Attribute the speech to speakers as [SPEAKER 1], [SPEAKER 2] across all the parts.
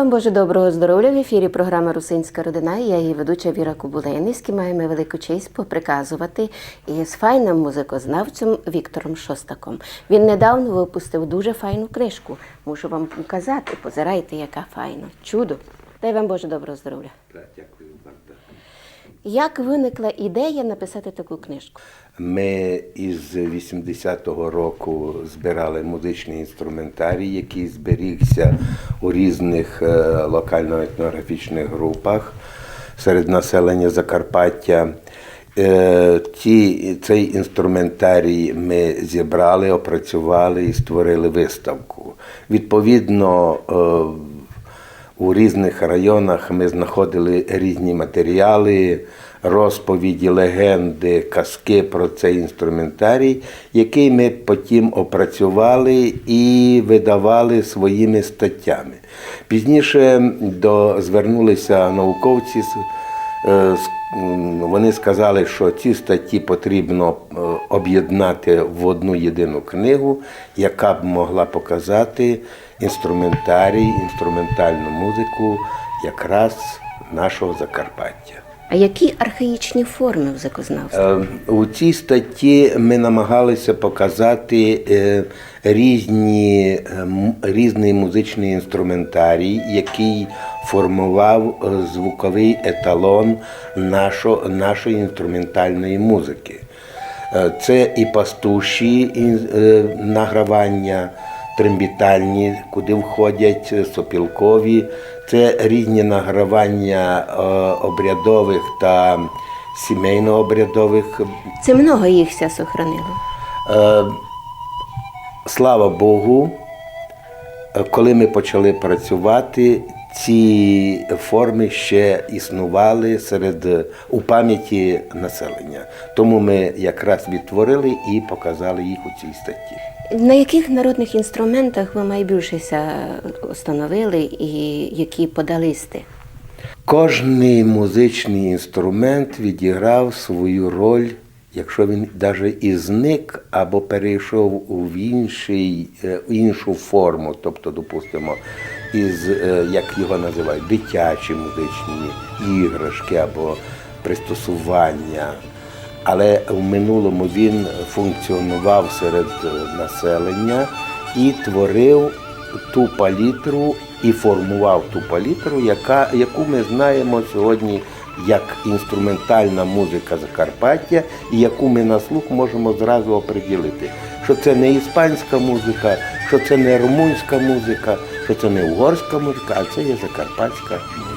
[SPEAKER 1] вам Боже доброго здоров'я в ефірі програми Русинська родина. Я її ведуча Віра Кубулиниська. Маємо велику честь поприказувати із файним музикознавцем Віктором Шостаком. Він недавно випустив дуже файну книжку. Мушу вам показати. Позирайте, яка файна. Чудо. Дай вам Боже доброго здоров'я.
[SPEAKER 2] Дякую.
[SPEAKER 1] Як виникла ідея написати таку книжку?
[SPEAKER 2] Ми із 80-го року збирали музичний інструментарій, який зберігся у різних е, локально-етнографічних групах серед населення Закарпаття. Е, Ті, цей інструментарій ми зібрали, опрацювали і створили виставку. Відповідно, е, у різних районах ми знаходили різні матеріали, розповіді, легенди, казки про цей інструментарій, який ми потім опрацювали і видавали своїми статтями. Пізніше до, звернулися науковці. е, Вони сказали, що ці статті потрібно е, об'єднати в одну єдину книгу, яка б могла показати інструментарій, інструментальну музику якраз нашого Закарпаття.
[SPEAKER 1] А які архаїчні форми в закознавстві?
[SPEAKER 2] Е, У цій статті ми намагалися показати е, різні, е, різний музичний інструментарій, який формував е, звуковий еталон нашо- нашої інструментальної музики. Е, Це і пастуші е, награвання, трембітальні, куди входять е, сопілкові, це різні награвання е, обрядових та сімейно-обрядових.
[SPEAKER 1] Це много їх ся сохранило.
[SPEAKER 2] Е, Слава Богу, коли ми почали працювати, ці форми ще існували серед у пам'яті населення. Тому ми якраз відтворили і показали їх у цій статті.
[SPEAKER 1] На яких народних інструментах ви найбільшеся установили і які подалисти?
[SPEAKER 2] Кожний музичний інструмент відіграв свою роль, якщо він навіть і зник або перейшов у інший, е, іншу форму, тобто, допустимо, із, е, як його називають, дитячі музичні іграшки або пристосування. Але в минулому він функціонував серед е, населення і творив ту палітру і формував ту палітру, яка, яку ми знаємо сьогодні як інструментальна музика Закарпаття, і яку ми на слух можемо зразу оприділити. Що це не іспанська музика, що це не румунська музика, що це не угорська музика, а це є закарпатська музика.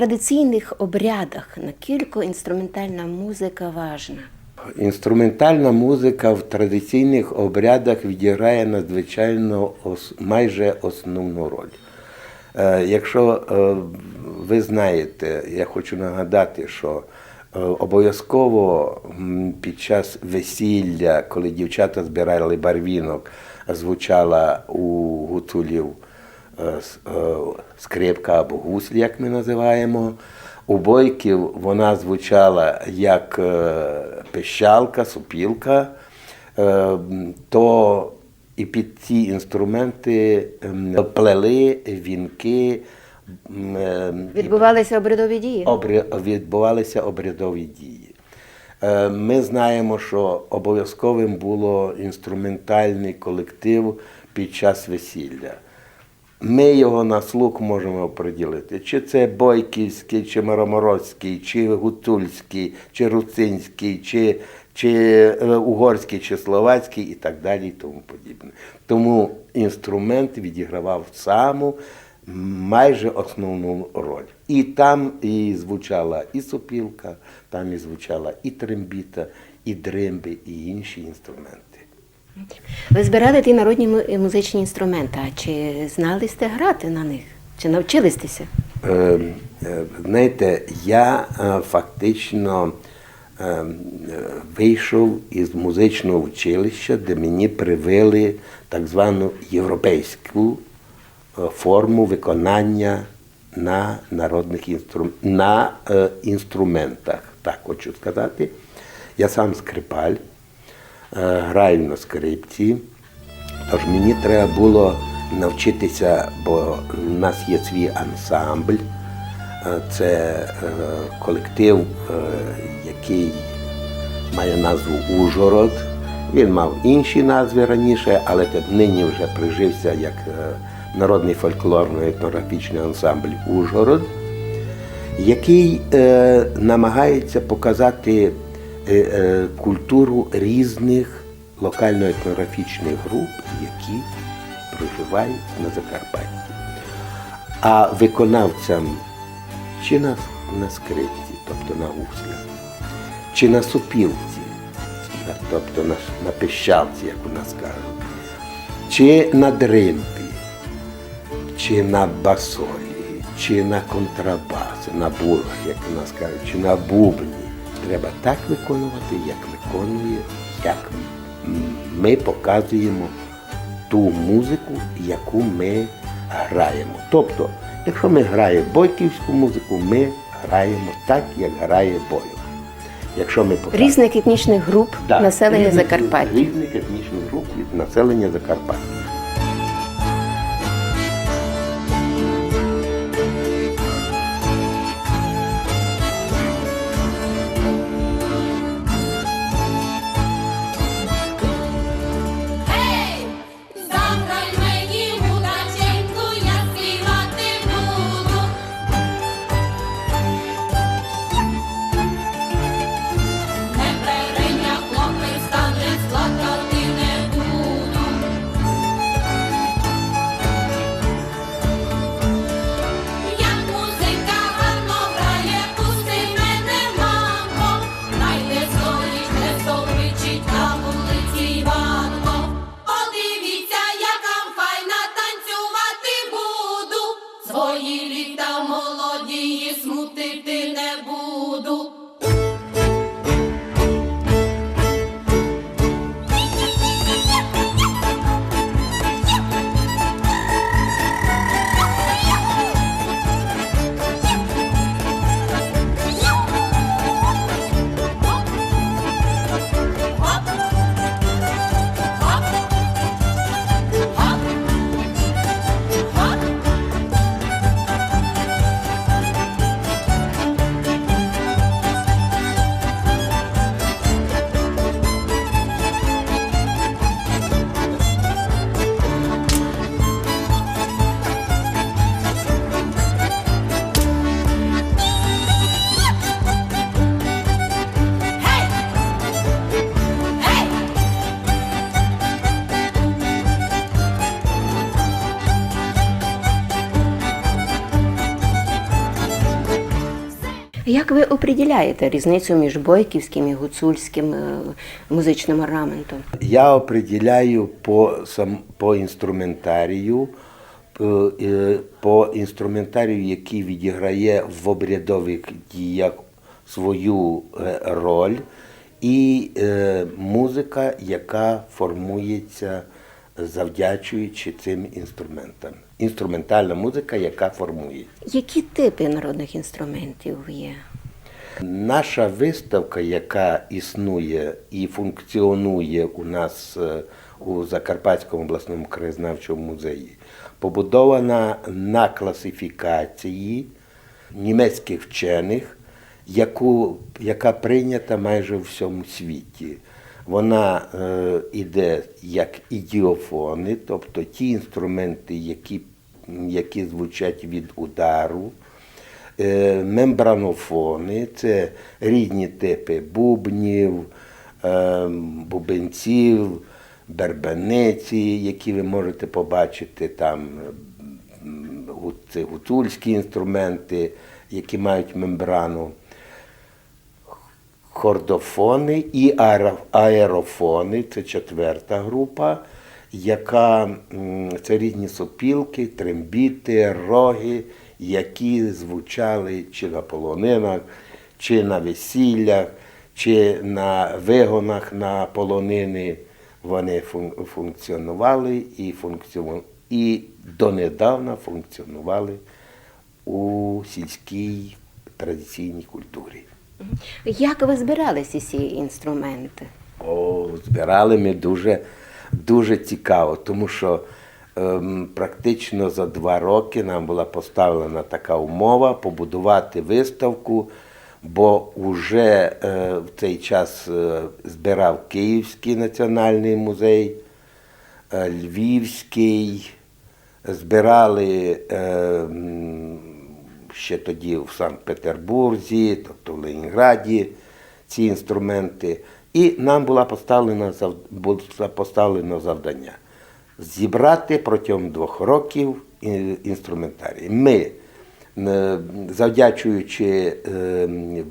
[SPEAKER 1] Традиційних обрядах наскільки інструментальна музика важна?
[SPEAKER 2] Інструментальна музика в традиційних обрядах відіграє надзвичайно майже основну роль. Е, Якщо е, ви знаєте, я хочу нагадати, що е, обов'язково під час весілля, коли дівчата збирали барвінок, звучала у гуцулів скрипка або гуслі, як ми називаємо. У бойків вона звучала як е, пищалка, супілка, Е, то і під ці інструменти ем, плели вінки, е,
[SPEAKER 1] Відбувалися обрядові дії?
[SPEAKER 2] обря- відбувалися обрядові дії. Е, Ми знаємо, що обов'язковим було інструментальний колектив під час весілля. Ми його на слух можемо оприділити. Чи це Бойківський, чи Мароморозький, чи Гуцульський, чи Руцинський, чи, чи е, Угорський, чи Словацький і так далі і тому подібне. Тому інструмент відігравав саму майже основну роль. І там і звучала і сопілка, там і звучала і трембіта, і дримби, і інші інструменти.
[SPEAKER 1] Ви збирали ті народні музичні інструменти, а чи знали сте грати на них? Чи навчилися?
[SPEAKER 2] Е, е, Знаєте, я е, фактично е, е, вийшов із музичного училища, де мені привили так звану європейську е, форму виконання на народних інстру... на е, інструментах. Так хочу сказати. Я сам скрипаль, е, граю на скрипці. Тож мені треба було навчитися, бо в нас є свій ансамбль. Е, Це е, колектив, е, який має назву Ужгород. Він мав інші назви раніше, але нині вже прижився як е, народний фольклорно-етнографічний ансамбль Ужгород який е, намагається показати е, е, культуру різних локально-етнографічних груп, які проживають на Закарпатті. А виконавцям чи на, на скрипці, тобто на гуслях, чи на супілці, тобто на, на пищалці, як у нас кажуть, чи на дримбі, чи на басолі, чи на контрабасі, на бургах, як у нас кажуть, чи на бубні. Треба так виконувати, як виконує, як ми показуємо ту музику, яку ми граємо. Тобто, якщо ми граємо бойківську музику, ми граємо так, як грає бойок. Якщо ми показуємо
[SPEAKER 1] Різних етнічних груп
[SPEAKER 2] Да,
[SPEAKER 1] населення Закарпаття.
[SPEAKER 2] Різних етнічних груп населення Закарпаття.
[SPEAKER 3] Як
[SPEAKER 1] ви оприділяєте різницю між бойківським і гуцульським е, музичним орнаментом?
[SPEAKER 2] Я определяю по, сам, по інструментарію, по, е, інструментарію, який відіграє в обрядових діях свою е, роль, і е, музика, яка формується завдячуючи цим інструментам. Інструментальна музика, яка формується.
[SPEAKER 1] Які типи народних інструментів є?
[SPEAKER 2] Наша виставка, яка існує і функціонує у нас е, у Закарпатському обласному краєзнавчому музеї, побудована на класифікації німецьких вчених, яку, яка прийнята майже в всьому світі. Вона е, іде як ідіофони, тобто ті інструменти, які, які звучать від удару. Е, мембранофони це різні типи бубнів, е, бубенців, бербениці, які ви можете побачити там це гуцульські інструменти, які мають мембрану. Хордофони і аерофони це четверта група, яка це різні сопілки, трембіти, роги, які звучали чи на полонинах, чи на весіллях, чи на вигонах на полонини. Вони функціонували і, функціон... і донедавна функціонували у сільській традиційній культурі.
[SPEAKER 1] Як ви збирали ці інструменти?
[SPEAKER 2] О, збирали ми дуже, дуже цікаво, тому що практично за два роки нам була поставлена така умова побудувати виставку, бо вже е, в цей час е, збирав Київський національний музей, е, Львівський, збирали ще тоді в Санкт-Петербурзі, тобто в Ленінграді ці інструменти. І нам була поставлена завдання зібрати протягом двох років ін- інструментарій. Ми, завдячуючи е,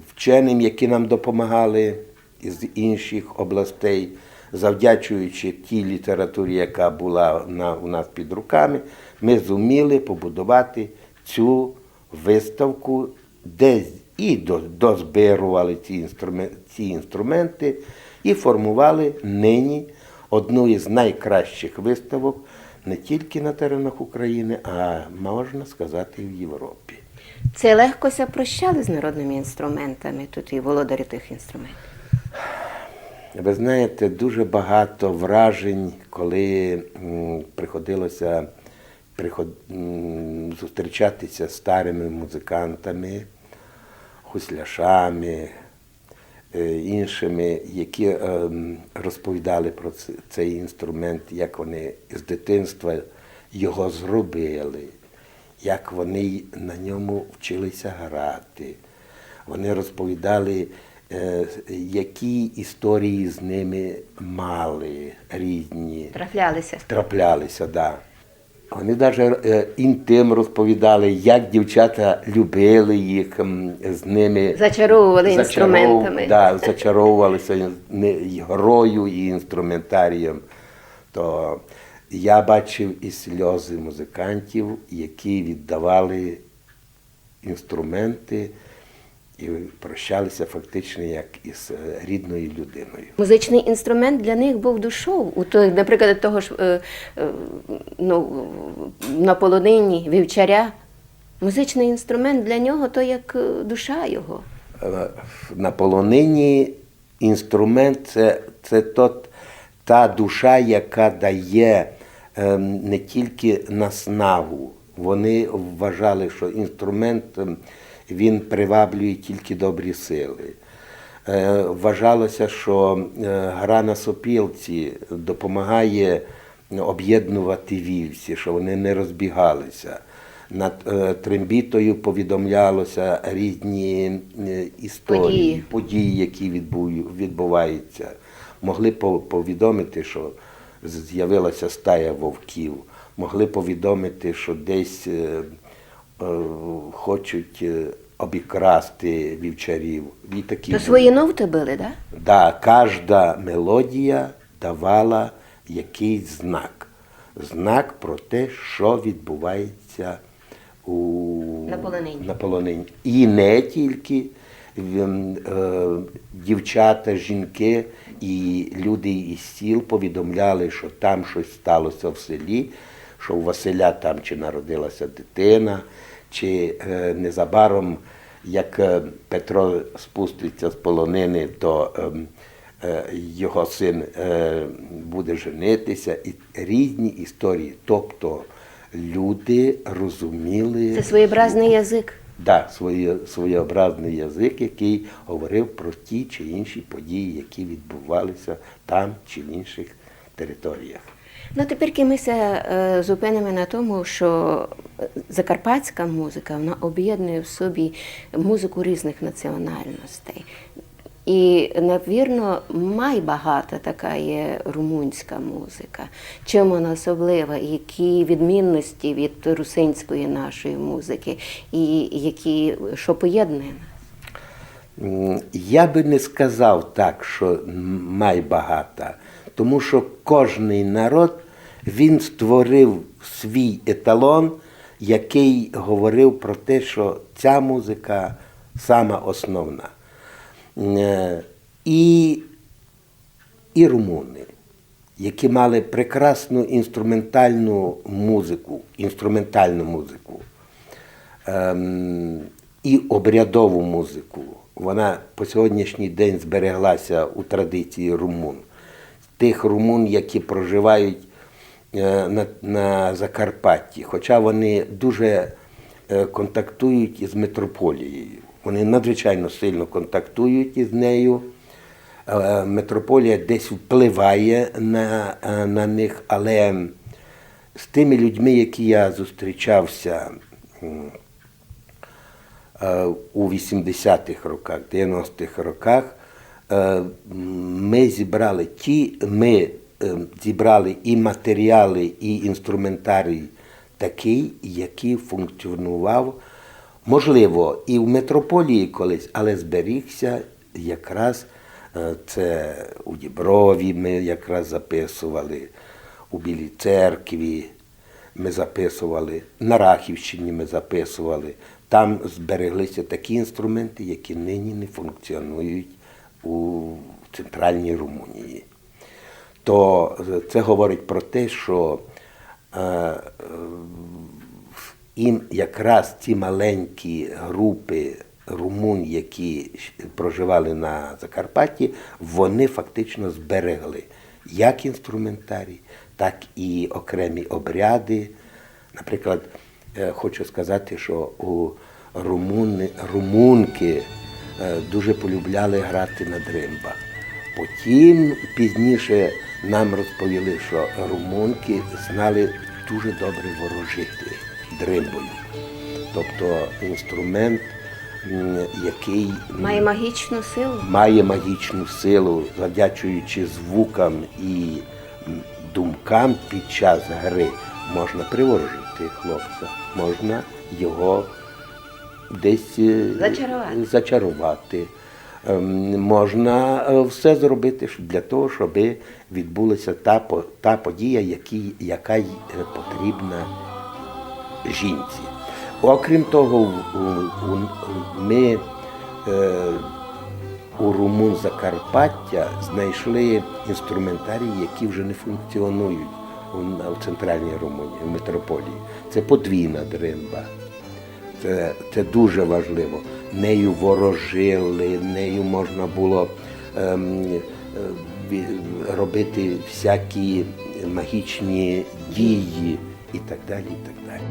[SPEAKER 2] вченим, які нам допомагали з інших областей, завдячуючи тій літературі, яка була у нас під руками, ми зуміли побудувати цю виставку, де і дозбирували ці, інструменти, ці інструменти і формували нині одну із найкращих виставок не тільки на теренах України, а можна сказати, і в Європі.
[SPEAKER 1] Це легкося прощали з народними інструментами, тут і володарі тих інструментів.
[SPEAKER 2] Ви знаєте, дуже багато вражень, коли приходилося приход, зустрічатися з старими музикантами, гусляшами, е, іншими, які е, розповідали про цей інструмент, як вони з дитинства його зробили, як вони на ньому вчилися грати. Вони розповідали, е, які історії з ними мали різні
[SPEAKER 1] Трафлялися.
[SPEAKER 2] траплялися, да. Вони навіть інтим розповідали, як дівчата любили їх з ними.
[SPEAKER 1] Зачаровували
[SPEAKER 2] зачаров-
[SPEAKER 1] інструментами.
[SPEAKER 2] Да, зачаровувалися і грою і інструментарієм. То я бачив і сльози музикантів, які віддавали інструменти і прощалися фактично як із е, рідною людиною.
[SPEAKER 1] Музичний інструмент для них був душою. У той, наприклад, того ж е, е, ну, на полонині вівчаря. Музичний інструмент для нього то як душа його.
[SPEAKER 2] На полонині інструмент це, це тот, та душа, яка дає е, не тільки наснагу. Вони вважали, що інструмент ем, він приваблює тільки добрі сили. Е, Вважалося, що е, гра на сопілці допомагає об'єднувати вівці, що вони не розбігалися. Над е, трембітою повідомлялося різні історії,
[SPEAKER 1] Події.
[SPEAKER 2] події, які відбуваються. Могли повідомити, що з'явилася стая вовків, могли повідомити, що десь хочуть е, обікрасти вівчарів. І такі
[SPEAKER 1] То свої ноти били, так? Да?
[SPEAKER 2] Да, кожна мелодія давала якийсь знак. Знак про те, що відбувається у
[SPEAKER 1] На полонині.
[SPEAKER 2] на полонині. І не тільки ем, е, дівчата, жінки і люди із сіл повідомляли, що там щось сталося в селі, що у Василя там чи народилася дитина, чи е, незабаром, як е, Петро спуститься з полонини, то ем, е, його син буде женитися, і різні історії. Тобто люди розуміли
[SPEAKER 1] Це своєобразний язик.
[SPEAKER 2] да, своє, своєобразний язик, який говорив про ті чи інші події, які відбувалися там чи в інших територіях.
[SPEAKER 1] Ну, тепер ми зупинимо на тому, що закарпатська музика вона об'єднує в собі музику різних національностей. І, навірно, май багата така є румунська музика. Чим вона особлива, які відмінності від русинської нашої музики, і які що поєднує нас?
[SPEAKER 2] Я би не сказав так, що м, май багата, тому що кожний народ він створив свій еталон, який говорив про те, що ця музика сама основна. Е, І, і румуни, які мали прекрасну інструментальну музику, інструментальну музику ем, і обрядову музику. Вона по сьогоднішній день збереглася у традиції румун. Тих румун, які проживають на, на Закарпатті, хоча вони дуже е, контактують із метрополією. Вони надзвичайно сильно контактують із нею. Е, Метрополія десь впливає на, е, на них, але з тими людьми, які я зустрічався е, у 80-х роках, 90-х роках, е, ми зібрали ті, ми е, зібрали і матеріали, і інструментарій такий, який функціонував, можливо, і в метрополії колись, але зберігся якраз е, це у Діброві ми якраз записували, у Білій церкві ми записували, на Рахівщині ми записували. Там збереглися такі інструменти, які нині не функціонують у центральній Румунії. То це говорить про те, що е, е, їм якраз ці маленькі групи румун, які проживали на Закарпатті, вони фактично зберегли як інструментарій, так і окремі обряди. Наприклад, е, хочу сказати, що у румуни, румунки е, дуже полюбляли грати на дримбах. Потім пізніше нам розповіли, що румунки знали дуже добре ворожити дримбою. Тобто інструмент, який
[SPEAKER 1] Має магічну силу.
[SPEAKER 2] має магічну силу, завдячуючи звукам і думкам під час гри, можна приворожити хлопця, можна його десь е,
[SPEAKER 1] Зачарувати.
[SPEAKER 2] зачарувати. Ем, Можна е, все зробити для того, щоб відбулася та, та подія, яка е, потрібна жінці. Окрім того, ми е, у румун Закарпаття знайшли інструментарії, які вже не функціонують в центральній Румунії, в метрополії. Це подвійна дримба. Це, це дуже важливо. Нею ворожили, нею можна було ем, е, робити всякі магічні дії і так далі. І так далі.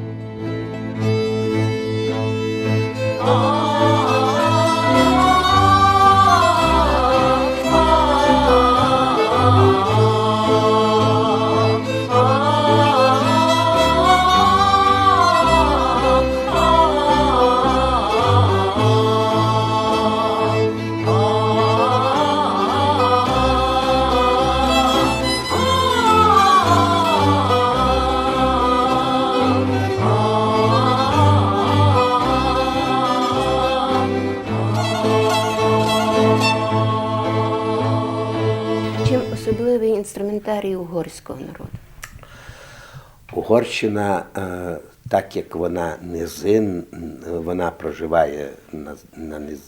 [SPEAKER 2] Угорщина, е, так як вона низин, вона проживає на, на, низ,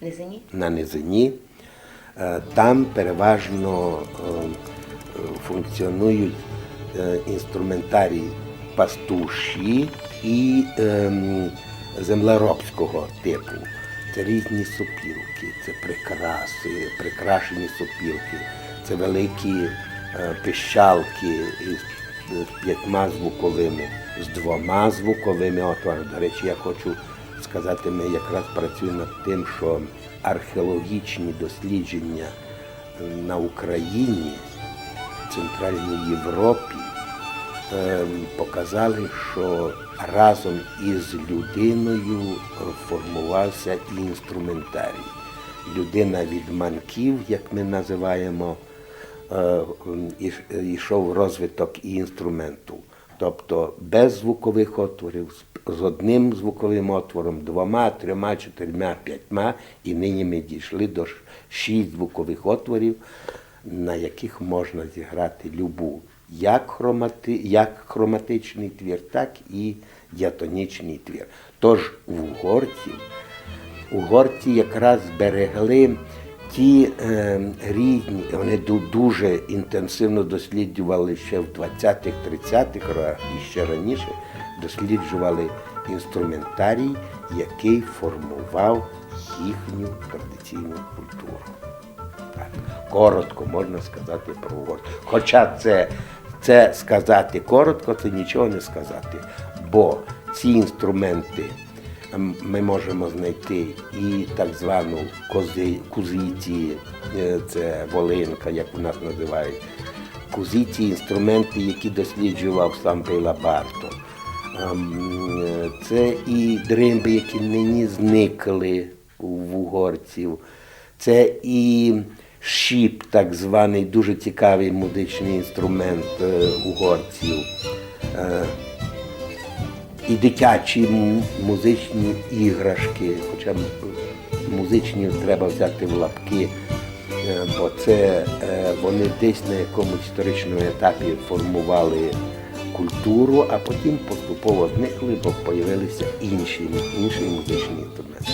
[SPEAKER 1] Низині?
[SPEAKER 2] на низині, е, там переважно е, функціонують інструментарії пастуші і ем, землеробського типу. Це різні сопілки, це прикраси, прикрашені сопілки, це великі пищалки п'ятьма звуковими, з двома звуковими отворами. До речі, я хочу сказати, ми якраз працюємо над тим, що археологічні дослідження на Україні, в Центральній Європі ем, показали, що разом із людиною формувався і інструментарій. Людина від манків, як ми називаємо, йшов розвиток і інструменту. Тобто без звукових отворів, з- одним звуковим отвором, двома, трьома, чотирма, п'ятьма, і нині ми дійшли до шість звукових отворів, на яких можна зіграти любу, як, хромати, як хроматичний твір, так і діатонічний твір. Тож в угорців угорці якраз зберегли ті е, різні, вони дуже інтенсивно досліджували ще в 20-х, 30-х роках і ще раніше досліджували інструментарій, який формував їхню традиційну культуру. Так. Коротко можна сказати про угорців. Хоча це, це сказати коротко, це нічого не сказати. Бо ці інструменти ми можемо знайти і так звану кози, кузиці, е, це волинка, як у нас називають. Кузиці інструменти, які досліджував сам Бейла Барто. Ем, е, Це і дримби, які нині зникли в угорців. Це і шіп, так званий, дуже цікавий музичний інструмент е, угорців. І дитячі музичні іграшки, хоча музичні треба взяти в лапки, е, бо це е, вони десь на якомусь історичному етапі формували культуру, а потім поступово зникли, бо з'явилися інші, інші музичні інструменти.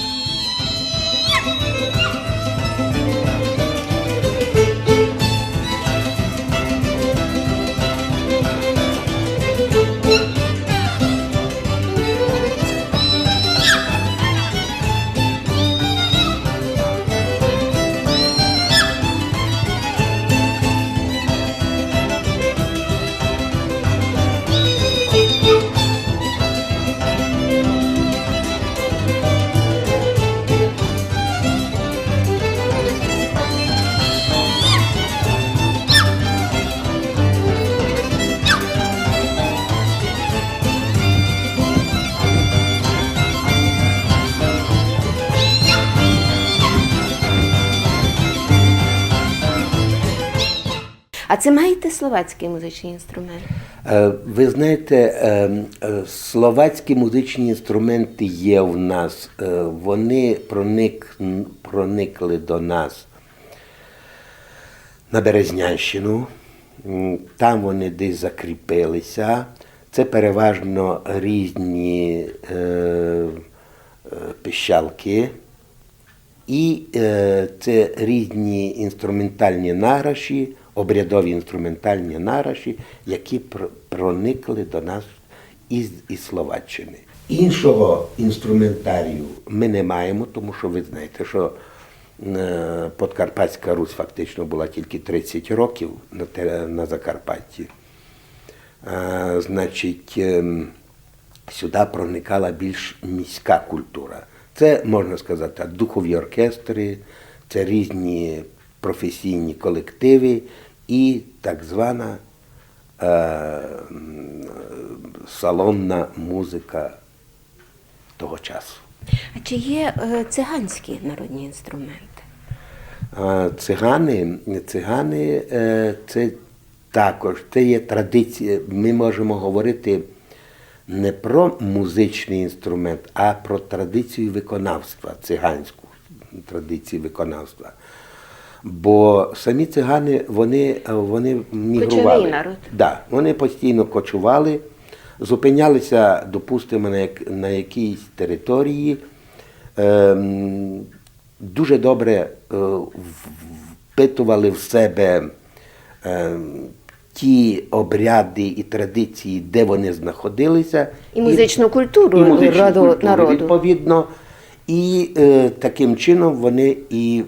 [SPEAKER 1] Це маєте словацький музичний інструмент?
[SPEAKER 2] Е, Ви знаєте, е, е, словацькі музичні інструменти є в нас. Вони проник, проникли до нас на Березнянщину. Там вони десь закріпилися. Це переважно різні е, е, пищалки. І е, це різні інструментальні нараші, обрядові інструментальні нараші, які проникли до нас із, із Словаччини. Іншого інструментарію ми не маємо, тому що ви знаєте, що е, Подкарпатська Русь фактично була тільки 30 років на, на Закарпатті. Е, Значить, ем, сюди проникала більш міська культура. Це можна сказати духові оркестри, це різні професійні колективи і так звана е, салонна музика того часу.
[SPEAKER 1] А чи є е, циганські народні інструменти?
[SPEAKER 2] Цигани, цигани е, це також це є традиція. Ми можемо говорити не про музичний інструмент, а про традицію виконавства, циганську традицію виконавства. Бо самі цигани вони, вони мігрували.
[SPEAKER 1] Кочовий народ.
[SPEAKER 2] Да, вони постійно кочували, зупинялися, допустимо, на, як, на якійсь території. Ем, дуже добре е, впитували в себе ем, ті обряди і традиції, де вони знаходилися.
[SPEAKER 1] І музичну культуру
[SPEAKER 2] і музичну культуру,
[SPEAKER 1] народу.
[SPEAKER 2] Відповідно, і е, таким чином вони і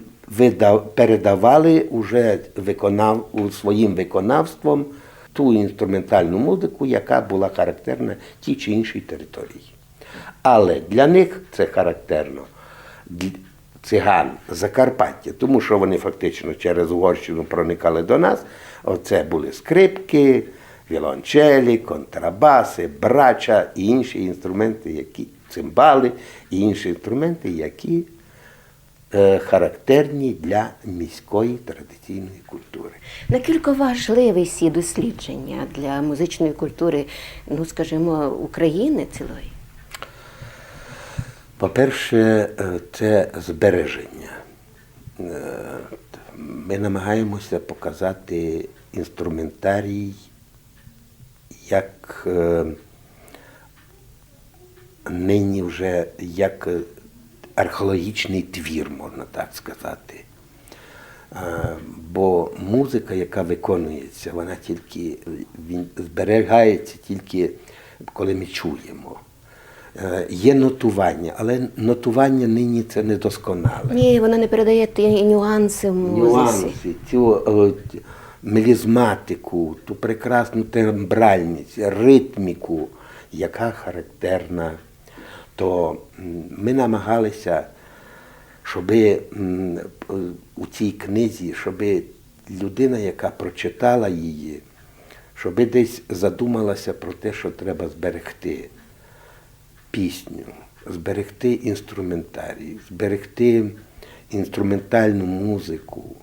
[SPEAKER 2] передавали уже виконав, своїм виконавством ту інструментальну музику, яка була характерна тій чи іншій території. Але для них це характерно циган Закарпаття, тому що вони фактично через Угорщину проникали до нас. Оце були скрипки, віолончелі, контрабаси, брача і інші інструменти, які цимбали, і інші інструменти, які характерні для міської традиційної культури.
[SPEAKER 1] Наскільки важливі ці дослідження для музичної культури, ну скажімо, України цілої?
[SPEAKER 2] По-перше, е, це збереження. Е, Ми намагаємося показати інструментарій як е, нині вже як е, археологічний твір, можна так сказати. Е, Бо музика, яка виконується, вона тільки він зберігається тільки коли ми чуємо. Е, Є нотування, але нотування нині це недосконале.
[SPEAKER 1] Ні, вона не передає ті нюанси в музиці.
[SPEAKER 2] Нюанси, цю мелізматику, ту прекрасну тембральність, ритміку, яка характерна, то ми намагалися, щоб у цій книзі, щоб людина, яка прочитала її, щоб десь задумалася про те, що треба зберегти пісню, зберегти інструментарій, зберегти інструментальну музику,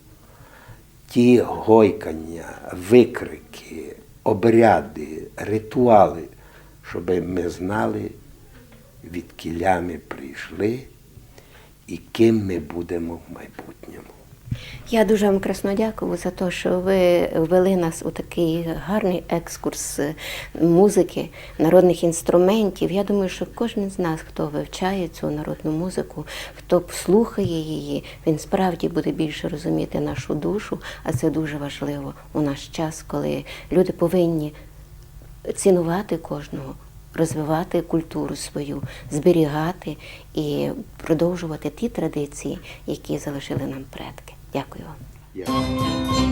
[SPEAKER 2] ті гойкання, викрики, обряди, ритуали, щоб ми знали, від кіля ми прийшли і ким ми будемо в майбутньому.
[SPEAKER 1] Я дуже вам красно дякую за те, що ви ввели нас у такий гарний екскурс е, музики, народних інструментів. Я думаю, що кожен з нас, хто вивчає цю народну музику, хто слухає її, він справді буде більше розуміти нашу душу, а це дуже важливо у наш час, коли люди повинні цінувати кожного, розвивати культуру свою, зберігати і продовжувати ті традиції, які залишили нам предки. Дякую вам.